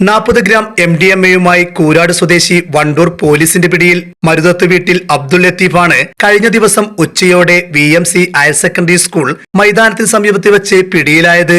നാൽപ്പത് gram M D M എയുമായി കൂരാട് സ്വദേശി വണ്ടൂർ പോലീസിന്റെ പിടിയിൽ മരുതത്ത് വീട്ടിൽ അബ്ദുൽ ലത്തീഫാണ് കഴിഞ്ഞ ദിവസം ഉച്ചയോടെ V M C higher secondary school മൈതാനത്തിന് സമീപത്ത് വെച്ച് പിടിയിലായത്.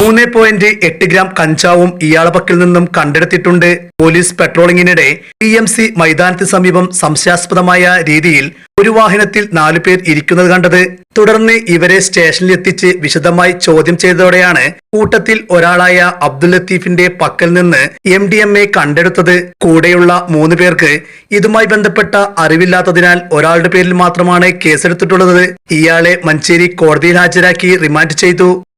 മൂന്ന് പോയിന്റ് എട്ട് ഗ്രാം കഞ്ചാവും ഇയാളെ പക്കൽ നിന്നും കണ്ടെടുത്തിട്ടുണ്ട്. പോലീസ് പെട്രോളിംഗിനിടെ പി എം സി മൈതാനത്തിന് സമീപം സംശയാസ്പദമായ രീതിയിൽ ഒരു വാഹനത്തിൽ നാലു പേർ ഇരിക്കുന്നത് കണ്ടത്. തുടർന്ന് ഇവരെ സ്റ്റേഷനിൽ എത്തിച്ച് വിശദമായി ചോദ്യം ചെയ്തതോടെയാണ് കൂട്ടത്തിൽ ഒരാളായ അബ്ദുൽ ലത്തീഫിന്റെ പക്കൽ നിന്ന് എം ഡി എം എ കണ്ടെടുത്തത്. കൂടെയുള്ള മൂന്ന് പേർക്ക് ഇതുമായി ബന്ധപ്പെട്ട അറിവില്ലാത്തതിനാൽ ഒരാളുടെ പേരിൽ മാത്രമാണ് കേസെടുത്തിട്ടുള്ളത്. ഇയാളെ മഞ്ചേരി കോടതിയിൽ ഹാജരാക്കി റിമാൻഡ് ചെയ്തു.